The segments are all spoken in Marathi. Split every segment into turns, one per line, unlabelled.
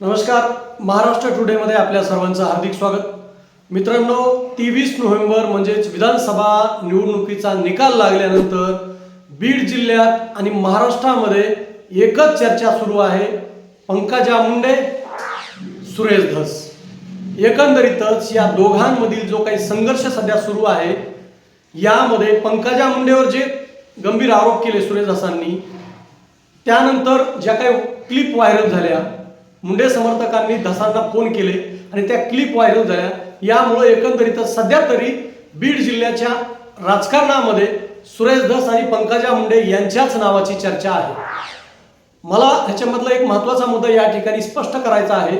नमस्कार महाराष्ट्र टुडेमध्ये आपल्या सर्वांचं हार्दिक स्वागत. मित्रांनो तेवीस नोव्हेंबर म्हणजेच विधानसभा निवडणुकीचा निकाल लागल्यानंतर बीड जिल्ह्यात आणि महाराष्ट्रामध्ये एकच चर्चा सुरू आहे पंकजा मुंडे सुरेश धस. एकंदरीतच या दोघांमधील जो काही संघर्ष सध्या सुरू आहे यामध्ये पंकजा मुंडेवर जे गंभीर आरोप केले सुरेश धसांनी त्यानंतर ज्या काही क्लिप व्हायरल झाल्या मुंडे समर्थकांनी धसांना फोन केले आणि त्या क्लिप व्हायरल झाल्या. यामुळे एकंदरीत सध्या तरी बीड जिल्ह्याच्या राजकारणामध्ये सुरेश धस आणि पंकजा मुंडे यांच्याच नावाची चर्चा आहे. मला ह्याच्यामधला एक महत्त्वाचा मुद्दा या ठिकाणी स्पष्ट करायचा आहे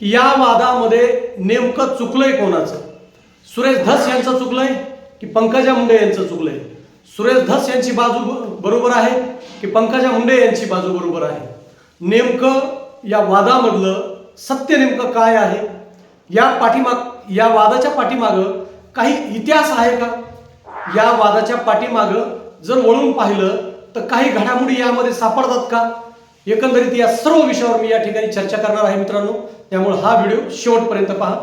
की या वादामध्ये नेमकं चुकलंय कोणाचं? सुरेश धस यांचं चुकलंय की पंकजा मुंडे यांचं चुकलंय? सुरेश धस यांची बाजू बरोबर आहे की पंकजा मुंडे यांची बाजू बरोबर आहे? नेमकं या वादामधलं सत्य नेमकं काय आहे? या पाठीमाग या वादाच्या पाठीमागं काही इतिहास आहे का? या वादाच्या पाठीमागं जर वळून पाहिलं तर काही घडामोडी यामध्ये सापडतात का? एकंदरीत या सर्व विषयावर मी या ठिकाणी चर्चा करणार आहे मित्रांनो. त्यामुळे हा व्हिडिओ शेवटपर्यंत पहा.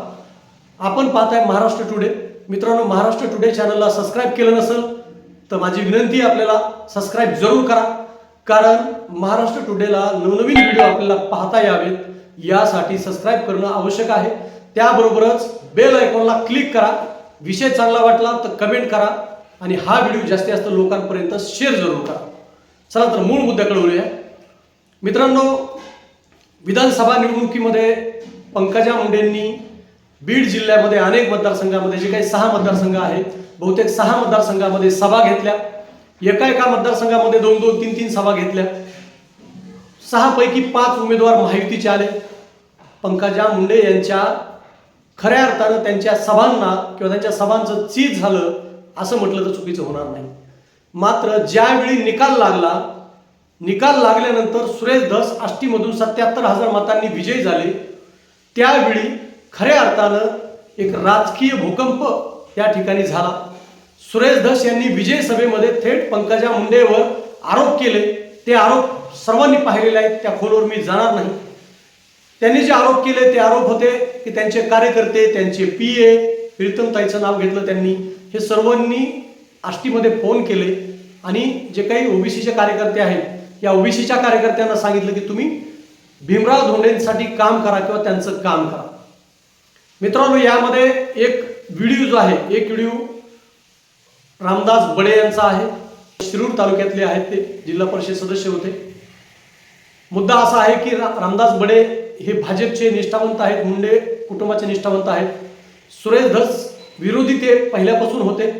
आपण पाहताय महाराष्ट्र टुडे. मित्रांनो महाराष्ट्र टुडे चॅनलला सबस्क्राईब केलं नसेल तर माझी विनंती आपल्याला सबस्क्राईब जरूर करा. कारण महाराष्ट्र टुडेला नवनवीन व्हिडिओ आपल्याला पाहता यावेत. यासाठी सबस्क्राईब करणं आवश्यक आहे. त्याबरोबरच बेल आयकॉनला क्लिक करा. विषय चांगला वाटला तर कमेंट करा. आणि हा व्हिडिओ जास्तीत जास्त लोकांपर्यंत शेअर जरूर करा. चला तर मूळ मुद्द्याकडे वळूया. मित्रांनो विधानसभा निवडणुकीमध्ये पंकजा मुंडेंनी बीड जिल्ह्यामध्ये अनेक मतदारसंघामध्ये जे काही सहा मतदारसंघ आहेत बहुतेक सहा मतदारसंघामध्ये सभा घेतल्या. एका एका मतदारसंघामध्ये दोन दोन तीन तीन सभा घेतल्या. सहापैकी पाच उमेदवार महायुतीचे आले. पंकजा मुंडे यांच्या खऱ्या अर्थानं त्यांच्या सभांना किंवा त्यांच्या सभांचं चीज झालं असं म्हटलं तर चुकीचं होणार नाही. मात्र ज्यावेळी निकाल लागला निकाल लागल्यानंतर सुरेश धस आष्टीमधून सत्याहत्तर हजार मतांनी विजयी झाले. त्यावेळी खऱ्या अर्थानं एक राजकीय भूकंप या ठिकाणी झाला. सुरेश धस यांनी विजय सभेमध्ये थेट पंकजा मुंडेवर आरोप केले. ते आरोप सर्वांनी पाहिलेले आहेत त्या खोलवर मी जाणार नाही. त्यांनी जे आरोप केले ते आरोप होते की त्यांचे कार्यकर्ते त्यांचे पी ए प्रीतमताईचं नाव घेतलं त्यांनी. हे सर्वांनी आष्टीमध्ये फोन केले आणि जे काही ओबीसीचे कार्यकर्ते आहेत या ओबीसीच्या कार्यकर्त्यांना सांगितलं की तुम्ही भीमराव धोंडेंसाठी काम करा किंवा त्यांचं काम करा. मित्रांनो यामध्ये एक व्हिडिओ जो आहे एक व्हिडिओ रामदास बडे यांचा आहे. शिरूर तालुक्यातले आहेत ते जिल्हा परिषद सदस्य होते. मुद्दा असा आहे की रा- रामदास बडे हे भाजपचे निष्ठावंत आहेत मुंडे कुटुंबाचे निष्ठावंत आहेत. सुरेश धस विरोधी ते पहिल्यापासून होते.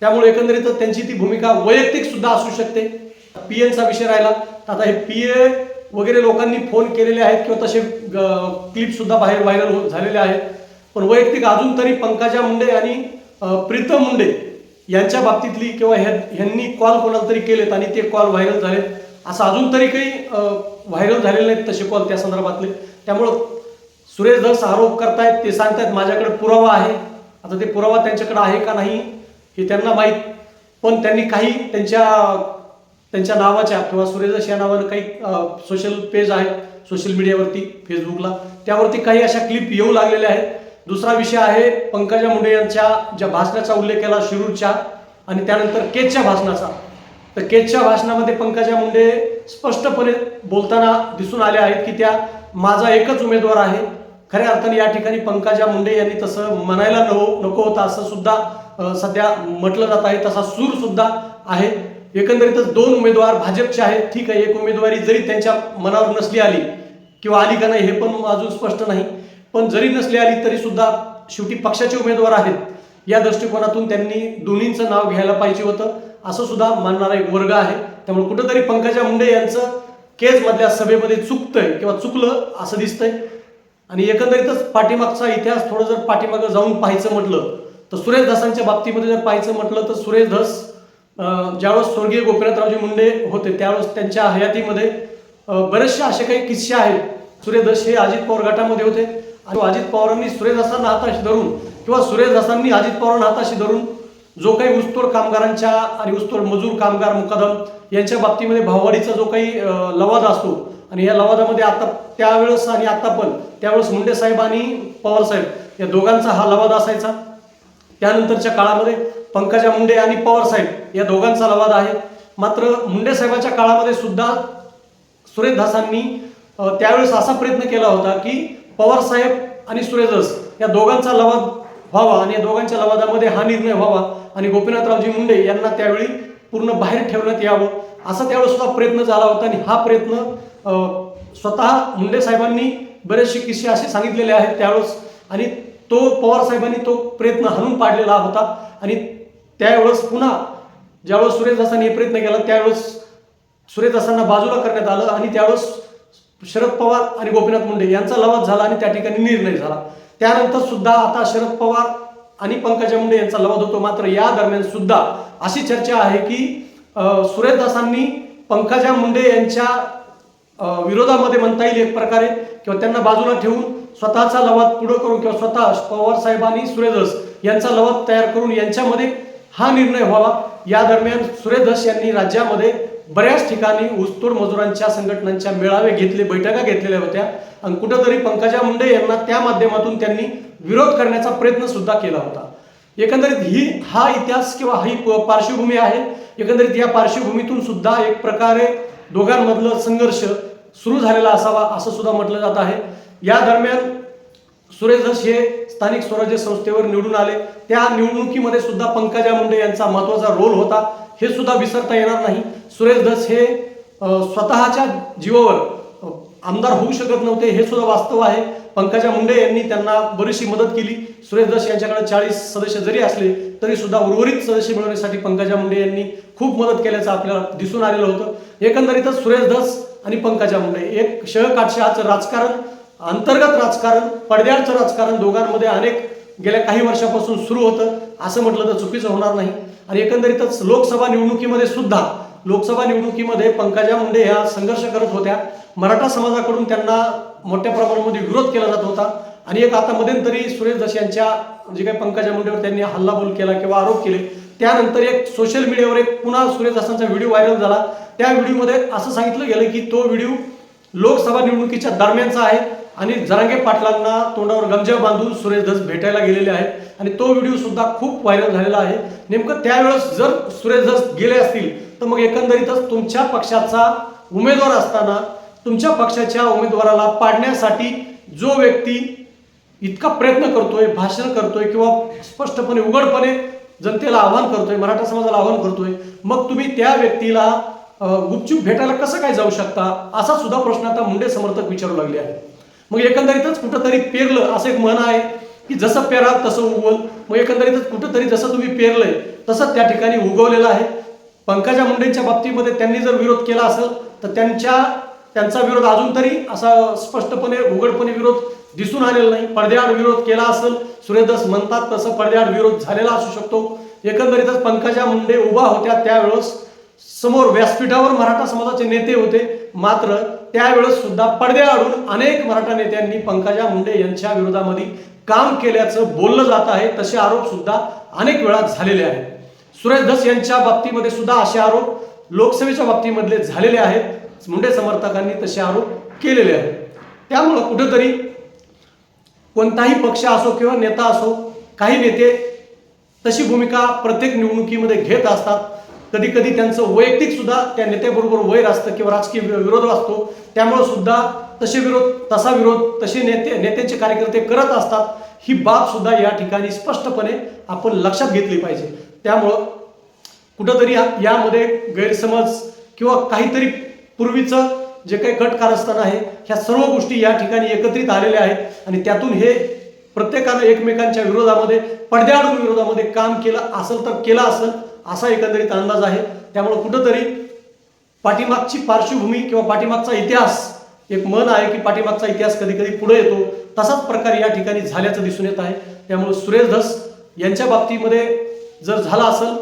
त्यामुळे एकंदरीत त्यांची ती भूमिका वैयक्तिक सुद्धा असू शकते. पी एनचा विषय राहिला. तर आता हे पी ए वगैरे लोकांनी फोन केलेले आहेत किंवा तसे क्लिप सुद्धा बाहेर व्हायरल हो- झालेले आहेत. पण वैयक्तिक अजून तरी पंकजा मुंडे आणि प्रीतम मुंडे यांच्या बाबतीतली किंवा ह्या ह्यांनी कॉल कोणाला तरी केलेत आणि ते कॉल व्हायरल झालेत. असं अजून तरी काही व्हायरल झालेले नाहीत तसे कॉल त्या संदर्भातले. त्यामुळं सुरेश धस आरोप करतायत ते सांगतायत माझ्याकडे पुरावा आहे. आता ते पुरावा त्यांच्याकडे आहे का नाही हे त्यांना माहीत. पण त्यांनी काही त्यांच्या त्यांच्या नावाच्या किंवा सुरेश धस या नावानं काही सोशल पेज आहेत सोशल मीडियावरती फेसबुकला त्यावरती काही अशा क्लिप येऊ लागलेल्या आहेत. दुसरा विषय आहे पंकजा मुंडे यांच्या ज्या भाषणाचा उल्लेख केला शिरूरच्या आणि त्यानंतर केचच्या भाषणाचा. तर केचच्या भाषणामध्ये पंकजा मुंडे स्पष्टपणे बोलताना दिसून आले आहेत की त्या माझा एकच उमेदवार आहे. खऱ्या अर्थाने या ठिकाणी पंकजा मुंडे यांनी तसं म्हणायला नको नको होतं असं सुद्धा सध्या म्हटलं जात आहे तसा सूर सुद्धा आहे. एकंदरीतच दोन उमेदवार भाजपचे आहेत. ठीक आहे एक उमेदवारी जरी त्यांच्या मनावर नसली आली किंवा आली का नाही हे पण अजून स्पष्ट नाही. पण जरी नसली आली तरी सुद्धा शेवटी पक्षाचे उमेदवार आहेत. या दृष्टिकोनातून त्यांनी दोन्हींचं नाव घ्यायला पाहिजे होतं. असं सुद्धा मानणारा एक वर्ग आहे. त्यामुळे कुठंतरी पंकजा मुंडे यांचं केजमधल्या सभेमध्ये चुकतंय किंवा चुकलं असं दिसतंय. आणि एकंदरीतच पाठीमागचा इतिहास थोडं जर पाठीमागं जाऊन पाहायचं म्हटलं तर सुरेश धसांच्या बाबतीमध्ये जर पाहायचं म्हटलं तर सुरेश धस ज्यावेळेस स्वर्गीय गोपीनाथरावजी मुंडे होते त्यावेळेस त्यांच्या हयातीमध्ये बरेचसे असे काही किस्से आहेत. सुरेश धस हे अजित पवार गटामध्ये होते. आणि अजित पवारांनी सुरेश हाताशी धरून किंवा सुरेदासांनी अजित पवारांना हाताशी धरून जो काही ऊसतोड कामगारांच्या आणि ऊसतोड मजूर कामगार मुकादम यांच्या बाबतीमध्ये भाववाढीचा जो काही लवादा लवाद असतो आणि या लवादामध्ये आता त्यावेळेस आणि आता पण त्यावेळेस मुंडे साहेब आणि पवार साहेब या दोघांचा हा लवाद असायचा. त्यानंतरच्या काळामध्ये पंकजा मुंडे आणि पवार साहेब या दोघांचा लवाद आहे. मात्र मुंडे साहेबांच्या काळामध्ये सुद्धा सुरेश दासांनी त्यावेळेस असा प्रयत्न केला होता की पवार साहेब आणि सुरेजस या दोघांचा लवाद व्हावा आणि या दोघांच्या लवादामध्ये हा निर्णय व्हावा आणि गोपीनाथरावजी मुंडे यांना त्यावेळी पूर्ण बाहेर ठेवण्यात यावं असा त्यावेळेस सुद्धा प्रयत्न झाला होता आणि हा प्रयत्न स्वतः मुंडे साहेबांनी बरेचसे किस्से असे सांगितलेले आहेत त्यावेळेस आणि तो पवार साहेबांनी तो प्रयत्न हाणून पाडलेला होता आणि त्यावेळेस पुन्हा ज्यावेळेस सुरेश दासांनी हे प्रयत्न केला त्यावेळेस सुरेश दासांना बाजूला करण्यात आलं आणि त्यावेळेस शरद पवार आणि गोपीनाथ मुंडे यांचा लवाद झाला आणि त्या ठिकाणी निर्णय झाला. त्यानंतर सुद्धा आता शरद पवार आणि पंकजा मुंडे यांचा लवाद होतो. मात्र या दरम्यान सुद्धा अशी चर्चा आहे की सुरेशदासांनी पंकजा मुंडे यांच्या विरोधामध्ये म्हणता येईल एक प्रकारे किंवा त्यांना बाजूला ठेवून स्वतःचा लवाद पुढं करून किंवा स्वतः पवार साहेब आणि यांचा लवाद तयार करून यांच्यामध्ये हा निर्णय व्हावा. या दरम्यान सुरेश यांनी राज्यामध्ये बऱ्याच ठिकाणी ऊसतोड मजुरांच्या संघटनांच्या मेळावे घेतले बैठका घेतलेल्या होत्या आणि कुठंतरी पंकजा मुंडे यांना त्या माध्यमातून त्यांनी विरोध करण्याचा प्रयत्न सुद्धा केला होता. एकंदरीत ही हा इतिहास किंवा ही प- पार्श्वभूमी आहे. एकंदरीत या पार्श्वभूमीतून सुद्धा एक प्रकारे दोघांमधलं संघर्ष सुरू झालेला असावा असं सुद्धा म्हटलं जात आहे. या दरम्यान सुरेश धस हे स्थानिक स्वराज्य संस्थेवर निवडून आले. त्या निवडणुकीमध्ये सुद्धा पंकजा मुंडे यांचा महत्त्वाचा रोल होता. हे सुद्धा विसरता येणार नाही. सुरेश धस हे स्वतःच्या जीवावर आमदार होऊ शकत नव्हते हे सुद्धा वास्तव आहे. पंकजा मुंडे यांनी त्यांना बरीचशी मदत केली. सुरेश धस यांच्याकडे चाळीस सदस्य जरी असले तरी सुद्धा उर्वरित सदस्य मिळवण्यासाठी पंकजा मुंडे यांनी खूप मदत केल्याचं आपल्याला दिसून आलेलं होतं. एकंदरीतच सुरेश धस आणि पंकजा मुंडे एक शहकाटशहाचं राजकारण अंतर्गत राजकारण पडद्याचं राजकारण दोघांमध्ये अनेक गेल्या काही वर्षापासून सुरू होतं. असं म्हटलं तर चुकीचं होणार नाही. आणि एकंदरीतच लोकसभा निवडणुकीमध्ये सुद्धा लोकसभा निवडणुकीमध्ये पंकजा मुंडे ह्या संघर्ष करत होत्या. मराठा समाजाकडून त्यांना मोठ्या प्रमाणामध्ये विरोध केला जात होता. आणि एक आता मध्यंतरी सुरेश दस यांच्या जे काही पंकजा मुंडेवर त्यांनी हल्लाबोल केला किंवा आरोप केले त्यानंतर एक सोशल मीडियावर एक पुन्हा सुरेश दासांचा व्हिडिओ व्हायरल झाला. त्या व्हिडिओमध्ये असं सांगितलं गेलं की तो व्हिडिओ लोकसभा निवडणुकीच्या दरम्यानचा आहे आणि जरांगे पाटलांना तोंडावर गमजा बांधून सुरेश धस भेटायला गेलेले आहेत. आणि तो व्हिडिओ सुद्धा खूप व्हायरल झालेला आहे. नेमकं त्यावेळेस जर सुरेश धस गेले असतील तर मग एकंदरीतच तुमच्या पक्षाचा उमेदवार असताना तुमच्या पक्षाच्या उमेदवाराला पाडण्यासाठी जो व्यक्ती इतका प्रयत्न करतोय भाषण करतोय किंवा स्पष्टपणे उघडपणे जनतेला आव्हान करतोय मराठा समाजाला आव्हान करतोय मग तुम्ही त्या व्यक्तीला गुपचूप भेटायला कसं काय जाऊ शकता? असा सुद्धा प्रश्न आता मुंडे समर्थक विचारू लागले आहे मग एकंदरीतच कुठंतरी पेरलं असं एक म्हण आहे की जसं पेरा तसं उगवल. मग एकंदरीतच कुठंतरी जसं तुम्ही पेरलंय तसं त्या ठिकाणी उगवलेलं आहे. पंकजा मुंडेंच्या बाबतीमध्ये त्यांनी जर विरोध केला असेल तर त्यांच्या त्यांचा विरोध अजून तरी असा स्पष्टपणे उघडपणे विरोध दिसून आलेला नाही. पडद्याआड विरोध केला असेल सूर्यदास म्हणतात तसं पडद्याआड विरोध झालेला असू शकतो. एकंदरीतच पंकजा मुंडे उभा होत्या त्यावेळेस. समोर व्यासपीठावर मराठा समाजाचे नेते होते. मात्र त्यावेळेस सुद्धा पडद्याआडून अनेक मराठा नेत्यांनी पंकजा मुंडे यांच्या विरोधामध्ये काम केल्याचं बोललं जात आहे. तसे आरोप सुद्धा अनेक वेळा झालेले आहेत. सुरेश धस यांच्या बाबतीमध्ये सुद्धा असे आरोप लोकसभेच्या बाबतीमधले झालेले आहेत. मुंडे समर्थकांनी तसे आरोप केलेले आहेत. त्यामुळं कुठेतरी कोणताही पक्ष असो किंवा नेता असो काही नेते तशी भूमिका प्रत्येक निवडणुकीमध्ये घेत असतात. कधी कधी त्यांचं वैयक्तिक सुद्धा त्या नेत्याबरोबर वैर असतं किंवा राजकीय विरोध असतो. त्यामुळे सुद्धा तसे विरोध तसा विरोध तसे नेते नेत्याचे कार्यकर्ते करत असतात. ही बाब सुद्धा या ठिकाणी स्पष्टपणे आपण लक्षात घेतली पाहिजे. त्यामुळं कुठंतरी यामध्ये गैरसमज किंवा काहीतरी पूर्वीचं जे काही कट कारस्थान आहे ह्या सर्व गोष्टी या ठिकाणी एकत्रित आलेल्या आहेत आणि त्यातून हे प्रत्येकानं एकमेकांच्या विरोधामध्ये पडद्याआडून विरोधामध्ये काम केलं असेल तर केलं असेल. असा एकंदरीत अंदाज आहे. त्यामुळे कुठंतरी पाठीमागची पार्श्वभूमी किंवा पाठीमागचा इतिहास एक मन आहे की पाठीमागचा इतिहास कधी कधी पुढे येतो. तसाच प्रकार या ठिकाणी झाल्याचं दिसून येत आहे. त्यामुळे सुरेश धस यांच्या बाबतीमध्ये जर झाला असेल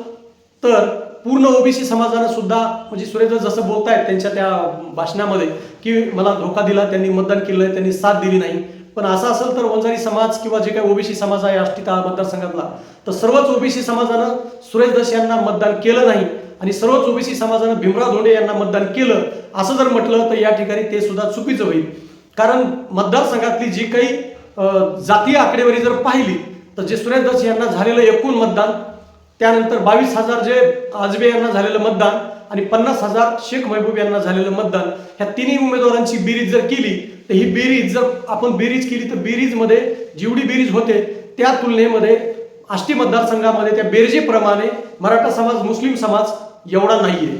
तर पूर्ण ओबीसी समाजानं सुद्धा म्हणजे सुरेश धस जसं बोलतायत त्यांच्या त्या भाषणामध्ये की मला धोका दिला त्यांनी मतदान केलं त्यांनी साथ दिली नाही. पण असं असेल तर वंजारी समाज किंवा जे काही ओबीसी समाज आहे आष्टीता मतदारसंघातला तर सर्वच ओबीसी समाजानं सुरेश धस यांना मतदान केलं नाही आणि सर्वच ओबीसी समाजानं भीमराव धोंडे यांना मतदान केलं असं जर म्हटलं तर या ठिकाणी ते सुद्धा चुकीचं होईल. कारण मतदारसंघातली जी काही जातीय आकडेवारी जर पाहिली तर जे सुरेश दस यांना झालेलं एकूण मतदान त्यानंतर बावीस हजार जे आजबे यांना झालेलं मतदान आणि पन्नास हजार शेख महबूब यांना झालेलं मतदान ह्या तिन्ही उमेदवारांची बेरीज जर केली तर ही बेरीज जर आपण बेरीज केली तर बेरीजमध्ये जेवढी बेरीज होते त्या तुलनेमध्ये आष्टी मतदारसंघामध्ये त्या बेरजेप्रमाणे मराठा समाज मुस्लिम समाज एवढा नाहीये.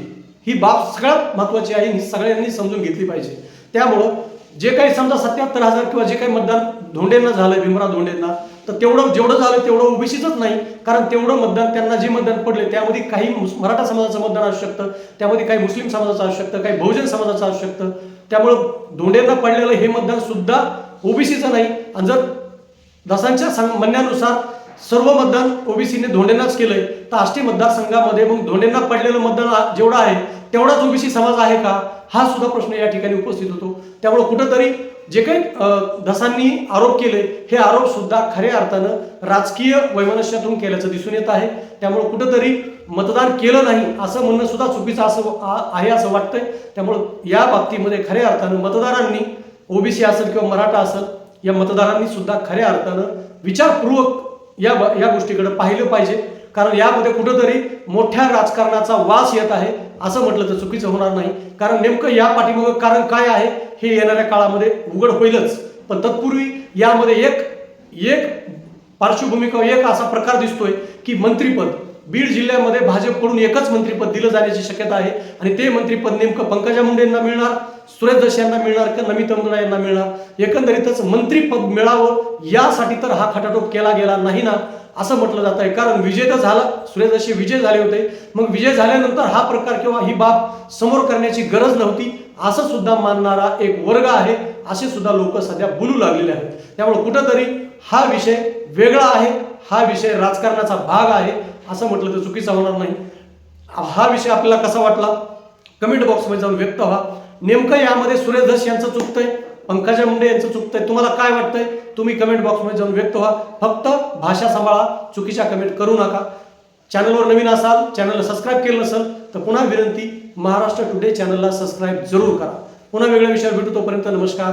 ही बाब सगळ्यात महत्वाची आहे ही सगळ्यांनी समजून घेतली पाहिजे. त्यामुळं जे काही समजा सत्याहत्तर हजार किंवा जे काही मतदान धोंडेंना झालं भीमराव धोंडेंना तर तेवढं जेवढं झालं तेवढं ओबीसीचंच नाही. कारण तेवढं मतदान त्यांना जे मतदान पडले त्यामध्ये काही मराठा समाजाचं मतदान असू शकतं त्यामध्ये काही मुस्लिम समाजाचं असू शकतं काही बहुजन समाजाचं असू शकतं. त्यामुळं धोंडेंना पडलेलं हे मतदान सुद्धा ओबीसीचं नाही. आणि जर दसांच्या म्हणण्यानुसार सर्व मतदान ओबीसीने धोंडेंनाच केलंय तर आष्टी मतदारसंघामध्ये मग धोंडेंना पडलेलं मतदान जेवढं आहे तेवढाच ओबीसी समाज आहे का? हा सुद्धा प्रश्न या ठिकाणी उपस्थित होतो. त्यामुळे कुठंतरी जे काही धसांनी दसांनी आरोप केले हे आरोप सुद्धा खऱ्या अर्थानं राजकीय वैमनस्यातून केल्याचं दिसून येत आहे. त्यामुळे कुठंतरी मतदान केलं नाही असं म्हणणं सुद्धा चुकीचं असं आहे असं वाटतंय. त्यामुळं या बाबतीमध्ये खऱ्या अर्थानं मतदारांनी ओबीसी असेल किंवा मराठा असेल या मतदारांनी सुद्धा खऱ्या अर्थानं विचारपूर्वक या या गोष्टीकडे पाहिलं पाहिजे. कारण यामध्ये कुठंतरी मोठ्या राजकारणाचा वास येत आहे. असं म्हटलं तर चुकीचं होणार नाही. कारण नेमकं या पाठीमागं कारण काय आहे हे येणाऱ्या काळामध्ये उघड होईलच. पण तत्पूर्वी यामध्ये एक एक पार्श्वभूमी किंवा एक असा प्रकार दिसतोय की मंत्रीपद. बीड जिल्ह्यामध्ये भाजपकडून एकच मंत्रीपद दिलं जाण्याची शक्यता आहे. आणि ते मंत्रीपद नेमकं पंकजा मुंडे यांना मिळणार सुरेश दस यांना मिळणार का नमिता मुंद्रा यांना मिळणार? एकंदरीतच मंत्रीपद मिळावं यासाठी तर हा खटाटोप केला गेला नाही ना. असं म्हटलं जात आहे. कारण विजय तर झाला सुरेश विजय झाले होते मग विजय झाल्यानंतर हा प्रकार किंवा ही बाब समोर करण्याची गरज नव्हती. असं सुद्धा मानणारा एक वर्ग आहे असे सुद्धा लोक सध्या बोलू लागलेले आहेत. त्यामुळे कुठंतरी हा विषय वेगळा आहे हा विषय राजकारणाचा भाग आहे असं म्हटलं तर चुकीचा होणार नाही. हा विषय आपल्याला कसा वाटला? कमेंट बॉक्समध्ये जाऊन व्यक्त व्हा. नेमकं यामध्ये सुरेश धस यांचं चुकतंय पंकजा मुंडे यांचं चुकतंय. तुम्हाला काय वाटतंय? तुम्ही कमेंट बॉक्समध्ये जाऊन व्यक्त व्हा. फक्त भाषा सांभाळा. चुकीच्या कमेंट करू नका. चॅनलवर नवीन असाल चॅनलला सबस्क्राईब केलं नसेल तर पुन्हा विनंती महाराष्ट्र टुडे चॅनलला सबस्क्राईब जरूर करा. पुन्हा वेगळ्या विषयावर भेटू तोपर्यंत नमस्कार.